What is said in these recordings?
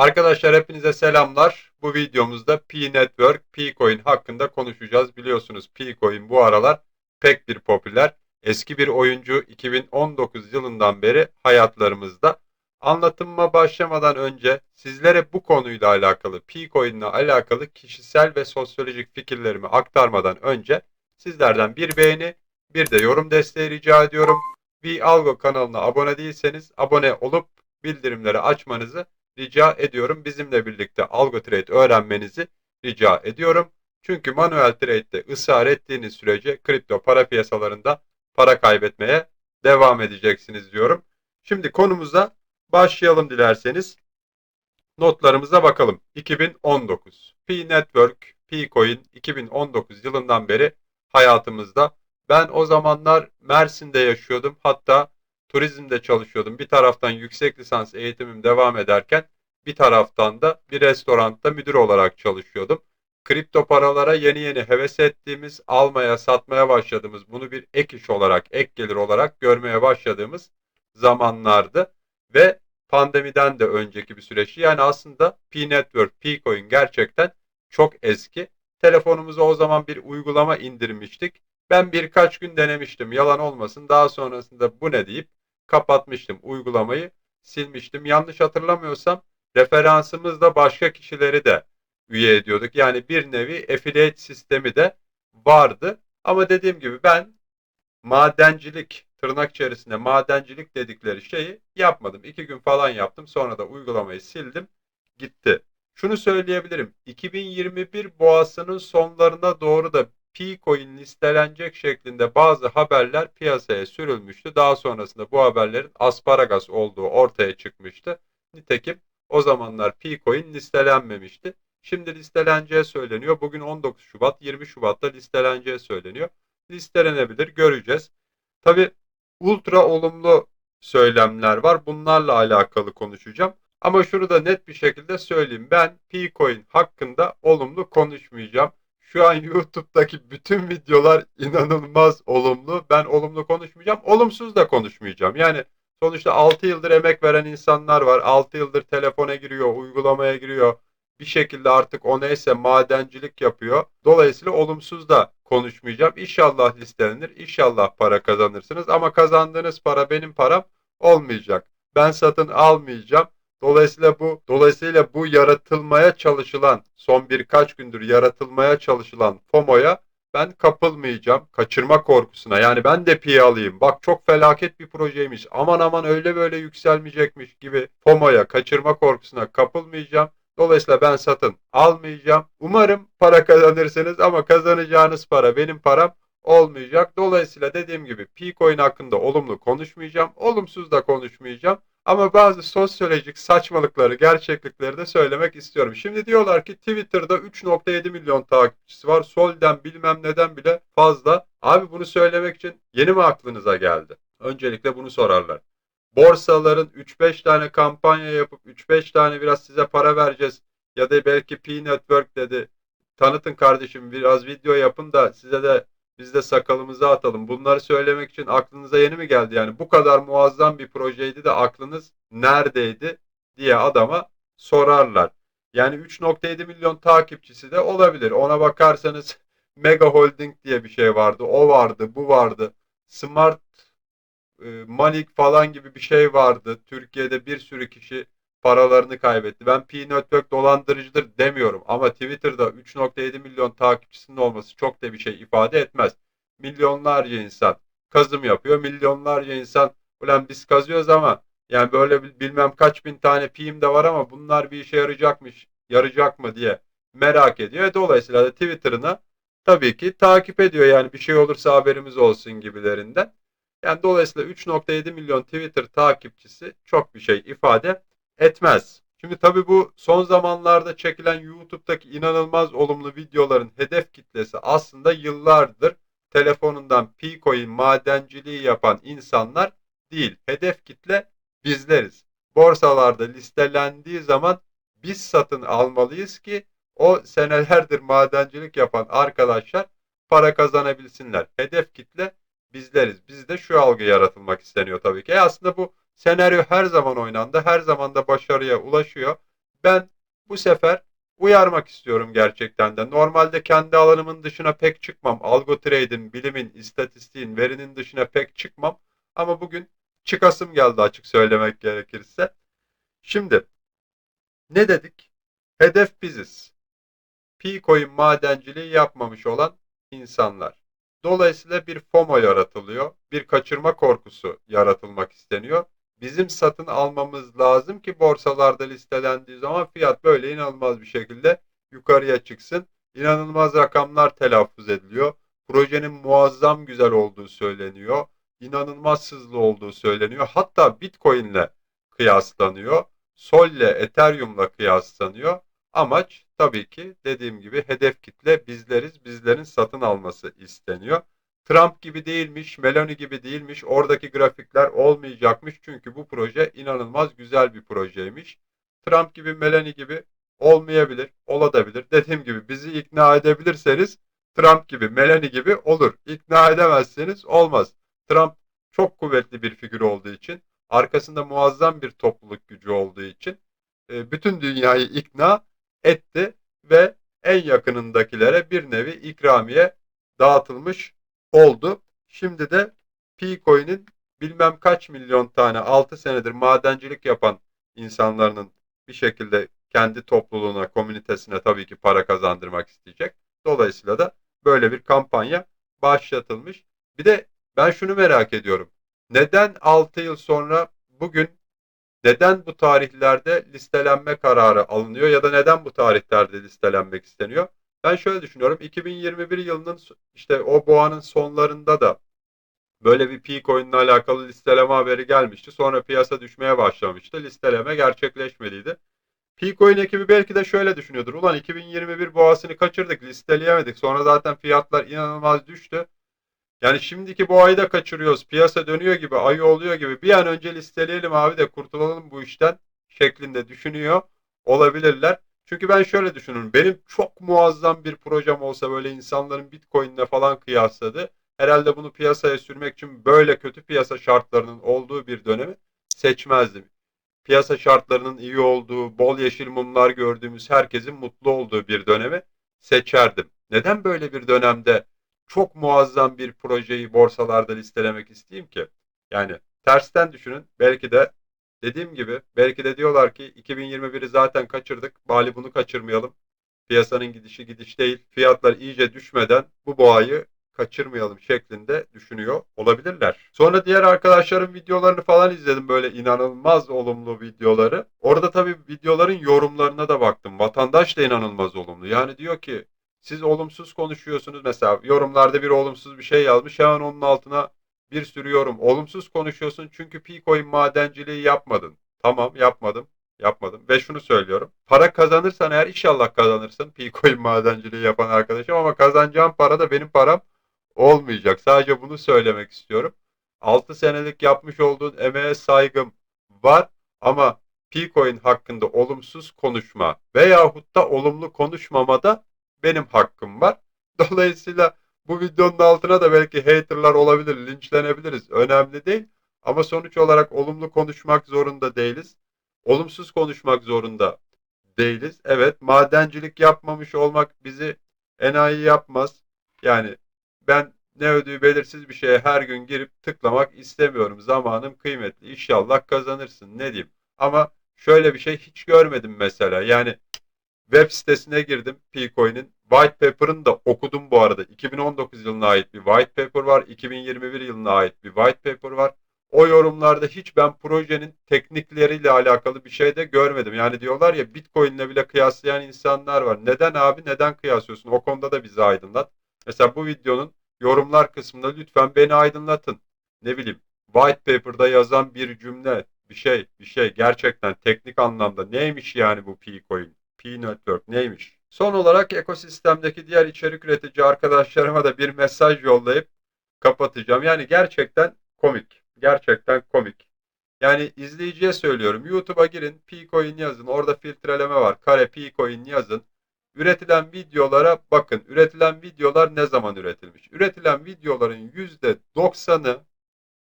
Arkadaşlar hepinize selamlar. Bu videomuzda P-Network, P-Coin hakkında konuşacağız. Biliyorsunuz P-Coin bu aralar pek bir popüler. Eski bir oyuncu 2019 yılından beri hayatlarımızda. Anlatıma başlamadan önce sizlere bu konuyla alakalı, P-Coin ile alakalı kişisel ve sosyolojik fikirlerimi aktarmadan önce sizlerden bir beğeni, bir de yorum desteği rica ediyorum. V-Algo kanalına abone değilseniz abone olup bildirimleri açmanızı rica ediyorum. Bizimle birlikte algo trade öğrenmenizi rica ediyorum. Çünkü manuel trade'de ısrar ettiğiniz sürece kripto para piyasalarında para kaybetmeye devam edeceksiniz diyorum. Şimdi konumuza başlayalım dilerseniz. Notlarımıza bakalım. 2019. P Network, P Coin 2019 yılından beri hayatımızda. Ben o zamanlar Mersin'de yaşıyordum. Hatta turizmde çalışıyordum. Bir taraftan yüksek lisans eğitimim devam ederken bir taraftan da bir restoranda müdür olarak çalışıyordum. Kripto paralara yeni yeni heves ettiğimiz, almaya, satmaya başladığımız, bunu bir ek iş olarak, ek gelir olarak görmeye başladığımız zamanlardı. Ve pandemiden de önceki bir süreçti. Yani aslında P-Network, P-Coin gerçekten çok eski. Telefonumuza o zaman bir uygulama indirmiştik. Ben birkaç gün denemiştim yalan olmasın. Daha sonrasında bu ne deyip kapatmıştım uygulamayı silmiştim. Yanlış hatırlamıyorsam referansımızda başka kişileri de üye ediyorduk. Yani bir nevi affiliate sistemi de vardı. Ama dediğim gibi ben madencilik tırnak içerisinde madencilik dedikleri şeyi yapmadım. İki gün falan yaptım. Sonra da uygulamayı sildim. Gitti. Şunu söyleyebilirim. 2021 boğasının sonlarına doğru da P-Coin listelenecek şeklinde bazı haberler piyasaya sürülmüştü. Daha sonrasında bu haberlerin asparagas olduğu ortaya çıkmıştı. Nitekim o zamanlar P-Coin listelenmemişti. Şimdi listeleneceği söyleniyor. Bugün 19 Şubat, 20 Şubat'ta listeleneceği söyleniyor. Listelenebilir, göreceğiz. Tabi ultra olumlu söylemler var. Bunlarla alakalı konuşacağım. Ama şunu da net bir şekilde söyleyeyim. Ben P-Coin hakkında olumlu konuşmayacağım. Şu an YouTube'daki bütün videolar inanılmaz olumlu. Ben olumlu konuşmayacağım. Olumsuz da konuşmayacağım. Yani sonuçta 6 yıldır emek veren insanlar var. 6 yıldır telefona giriyor, uygulamaya giriyor. Bir şekilde artık o neyse madencilik yapıyor. Dolayısıyla olumsuz da konuşmayacağım. İnşallah listelenir. İnşallah para kazanırsınız. Ama kazandığınız para benim param olmayacak. Ben satın almayacağım. Dolayısıyla bu dolayısıyla bu yaratılmaya çalışılan son birkaç gündür yaratılmaya çalışılan FOMO'ya ben kapılmayacağım. Kaçırma korkusuna. Yani ben de piye alayım. Bak çok felaket bir projeymiş. Aman aman öyle böyle yükselmeyecekmiş gibi FOMO'ya, kaçırma korkusuna kapılmayacağım. Dolayısıyla ben satın almayacağım. Umarım para kazanırsınız ama kazanacağınız para benim param olmayacak. Dolayısıyla dediğim gibi P-Coin hakkında olumlu konuşmayacağım. Olumsuz da konuşmayacağım. Ama bazı sosyolojik saçmalıkları, gerçeklikleri de söylemek istiyorum. Şimdi diyorlar ki Twitter'da 3.7 milyon takipçisi var. Sol'den bilmem neden bile fazla. Abi bunu söylemek için yeni mi aklınıza geldi? Öncelikle bunu sorarlar. Borsaların 3-5 tane kampanya yapıp 3-5 tane biraz size para vereceğiz. Ya da belki P Network dedi. Tanıtın kardeşim biraz video yapın da size de biz de sakalımızı atalım. Bunları söylemek için aklınıza yeni mi geldi? Yani bu kadar muazzam bir projeydi de aklınız neredeydi diye adama sorarlar. Yani 3.7 milyon takipçisi de olabilir. Ona bakarsanız Mega Holding diye bir şey vardı. O vardı, bu vardı. Smart e, Manik falan gibi bir şey vardı. Türkiye'de bir sürü kişi paralarını kaybetti. Ben P-Network dolandırıcıdır demiyorum ama Twitter'da 3.7 milyon takipçisinin olması çok da bir şey ifade etmez. Milyonlarca insan kazım yapıyor. Milyonlarca insan ulan biz kazıyoruz ama yani böyle bilmem kaç bin tane P'im de var ama bunlar bir işe yarayacakmış, yarayacak mı diye merak ediyor. E, dolayısıyla da Twitter'ını tabii ki takip ediyor. Yani bir şey olursa haberimiz olsun gibilerinden. Yani dolayısıyla 3.7 milyon Twitter takipçisi çok bir şey ifade etmez. Şimdi tabii bu son zamanlarda çekilen YouTube'daki inanılmaz olumlu videoların hedef kitlesi aslında yıllardır telefonundan Picoin madenciliği yapan insanlar değil. Hedef kitle bizleriz. Borsalarda listelendiği zaman biz satın almalıyız ki o senelerdir madencilik yapan arkadaşlar para kazanabilsinler. Hedef kitle bizleriz. Bizde şu algı yaratılmak isteniyor tabii ki. E aslında bu senaryo her zaman oynandı. Her zaman da başarıya ulaşıyor. Ben bu sefer uyarmak istiyorum gerçekten de. Normalde kendi alanımın dışına pek çıkmam. Algo trade'in, bilimin, istatistiğin, verinin dışına pek çıkmam. Ama bugün çıkasım geldi açık söylemek gerekirse. Şimdi ne dedik? Hedef biziz. P-Coin madenciliği yapmamış olan insanlar. Dolayısıyla bir FOMO yaratılıyor. Bir kaçırma korkusu yaratılmak isteniyor. Bizim satın almamız lazım ki borsalarda listelendiği zaman fiyat böyle inanılmaz bir şekilde yukarıya çıksın. İnanılmaz rakamlar telaffuz ediliyor. Projenin muazzam güzel olduğu söyleniyor. İnanılmaz hızlı olduğu söyleniyor. Hatta Bitcoin ile kıyaslanıyor. Sol ile Ethereum'la kıyaslanıyor. Amaç tabii ki dediğim gibi hedef kitle bizleriz. Bizlerin satın alması isteniyor. Trump gibi değilmiş, Meloni gibi değilmiş. Oradaki grafikler olmayacakmış. Çünkü bu proje inanılmaz güzel bir projeymiş. Trump gibi, Meloni gibi olmayabilir, olabilir. Dediğim gibi bizi ikna edebilirseniz Trump gibi, Meloni gibi olur. İkna edemezseniz olmaz. Trump çok kuvvetli bir figür olduğu için, arkasında muazzam bir topluluk gücü olduğu için e, bütün dünyayı ikna etti ve en yakınındakilere bir nevi ikramiye dağıtılmış oldu. Şimdi de P-Coin'in bilmem kaç milyon tane 6 senedir madencilik yapan insanların bir şekilde kendi topluluğuna, komünitesine tabii ki para kazandırmak isteyecek. Dolayısıyla da böyle bir kampanya başlatılmış. Bir de ben şunu merak ediyorum. Neden 6 yıl sonra bugün neden bu tarihlerde listelenme kararı alınıyor ya da neden bu tarihlerde listelenmek isteniyor? Ben şöyle düşünüyorum. 2021 yılının işte o boğanın sonlarında da böyle bir peak oyunla alakalı listeleme haberi gelmişti. Sonra piyasa düşmeye başlamıştı. Listeleme gerçekleşmediydi. Peak oyun ekibi belki de şöyle düşünüyordur. Ulan 2021 boğasını kaçırdık, listeleyemedik. Sonra zaten fiyatlar inanılmaz düştü. Yani şimdiki bu ayı da kaçırıyoruz. Piyasa dönüyor gibi, ayı oluyor gibi. Bir an önce listeleyelim abi de kurtulalım bu işten şeklinde düşünüyor olabilirler. Çünkü ben şöyle düşünüyorum. Benim çok muazzam bir projem olsa böyle insanların Bitcoin'le falan kıyasladı. Herhalde bunu piyasaya sürmek için böyle kötü piyasa şartlarının olduğu bir dönemi seçmezdim. Piyasa şartlarının iyi olduğu, bol yeşil mumlar gördüğümüz, herkesin mutlu olduğu bir dönemi seçerdim. Neden böyle bir dönemde çok muazzam bir projeyi borsalarda listelemek isteyeyim ki? Yani tersten düşünün. Belki de dediğim gibi belki de diyorlar ki 2021'i zaten kaçırdık. Bali bunu kaçırmayalım. Piyasanın gidişi gidiş değil. Fiyatlar iyice düşmeden bu boğayı kaçırmayalım şeklinde düşünüyor olabilirler. Sonra diğer arkadaşların videolarını falan izledim böyle inanılmaz olumlu videoları. Orada tabii videoların yorumlarına da baktım. Vatandaş da inanılmaz olumlu. Yani diyor ki siz olumsuz konuşuyorsunuz. Mesela yorumlarda bir olumsuz bir şey yazmış. Hemen onun altına bir sürü yorum. Olumsuz konuşuyorsun çünkü Picoin madenciliği yapmadın. Tamam yapmadım. Yapmadım. Ve şunu söylüyorum. Para kazanırsan eğer inşallah kazanırsın. Picoin madenciliği yapan arkadaşım ama kazanacağım para da benim param olmayacak. Sadece bunu söylemek istiyorum. 6 senelik yapmış olduğun emeğe saygım var ama Picoin hakkında olumsuz konuşma veyahut da olumlu konuşmamada benim hakkım var. Dolayısıyla bu videonun altına da belki haterlar olabilir, linçlenebiliriz. Önemli değil. Ama sonuç olarak olumlu konuşmak zorunda değiliz. Olumsuz konuşmak zorunda değiliz. Evet, madencilik yapmamış olmak bizi enayi yapmaz. Yani ben ne ödüğü belirsiz bir şeye her gün girip tıklamak istemiyorum. Zamanım kıymetli. İnşallah kazanırsın. Ne diyeyim? Ama şöyle bir şey hiç görmedim mesela. Yani web sitesine girdim Picoin'in. White paper'ını da okudum bu arada. 2019 yılına ait bir white paper var. 2021 yılına ait bir white paper var. O yorumlarda hiç ben projenin teknikleriyle alakalı bir şey de görmedim. Yani diyorlar ya Bitcoin'le bile kıyaslayan insanlar var. Neden abi? Neden kıyaslıyorsun? O konuda da bizi aydınlat. Mesela bu videonun yorumlar kısmında lütfen beni aydınlatın. Ne bileyim white paper'da yazan bir cümle, bir şey, bir şey gerçekten teknik anlamda neymiş yani bu P-Coin, P-Network neymiş? Son olarak ekosistemdeki diğer içerik üretici arkadaşlarıma da bir mesaj yollayıp kapatacağım. Yani gerçekten komik. Gerçekten komik. Yani izleyiciye söylüyorum. YouTube'a girin, P-Coin yazın. Orada filtreleme var. Kare P-Coin yazın. Üretilen videolara bakın. Üretilen videolar ne zaman üretilmiş? Üretilen videoların %90'ı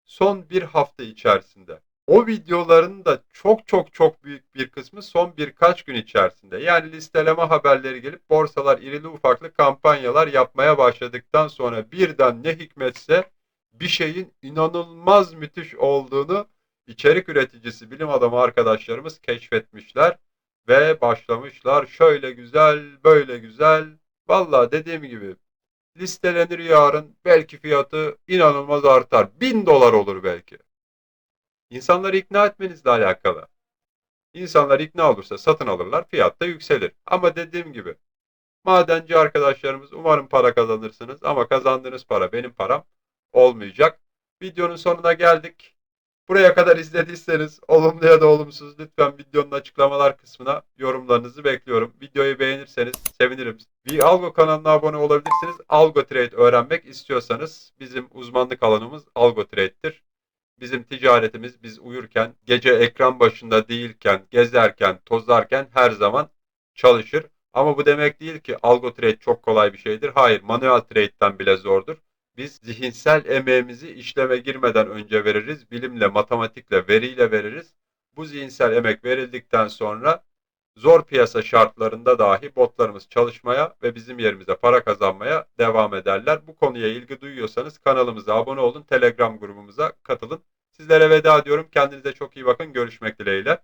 son bir hafta içerisinde. O videoların da çok çok çok büyük bir kısmı son birkaç gün içerisinde. Yani listeleme haberleri gelip borsalar irili ufaklı kampanyalar yapmaya başladıktan sonra birden ne hikmetse bir şeyin inanılmaz müthiş olduğunu içerik üreticisi, bilim adamı arkadaşlarımız keşfetmişler ve başlamışlar. Şöyle güzel, böyle güzel. Valla dediğim gibi listelenir yarın. Belki fiyatı inanılmaz artar. Bin dolar olur belki. İnsanları ikna etmenizle alakalı. İnsanlar ikna olursa satın alırlar, fiyat da yükselir. Ama dediğim gibi madenci arkadaşlarımız umarım para kazanırsınız ama kazandığınız para benim param olmayacak. Videonun sonuna geldik. Buraya kadar izlediyseniz olumlu ya da olumsuz lütfen videonun açıklamalar kısmına yorumlarınızı bekliyorum. Videoyu beğenirseniz sevinirim. Bir Algo kanalına abone olabilirsiniz. Algo Trade öğrenmek istiyorsanız bizim uzmanlık alanımız Algo Trade'dir. Bizim ticaretimiz biz uyurken, gece ekran başında değilken, gezerken, tozarken her zaman çalışır. Ama bu demek değil ki algo trade çok kolay bir şeydir. Hayır, manuel trade'den bile zordur. Biz zihinsel emeğimizi işleme girmeden önce veririz. Bilimle, matematikle, veriyle veririz. Bu zihinsel emek verildikten sonra zor piyasa şartlarında dahi botlarımız çalışmaya ve bizim yerimize para kazanmaya devam ederler. Bu konuya ilgi duyuyorsanız kanalımıza abone olun, Telegram grubumuza katılın. Sizlere veda diyorum. Kendinize çok iyi bakın. Görüşmek dileğiyle.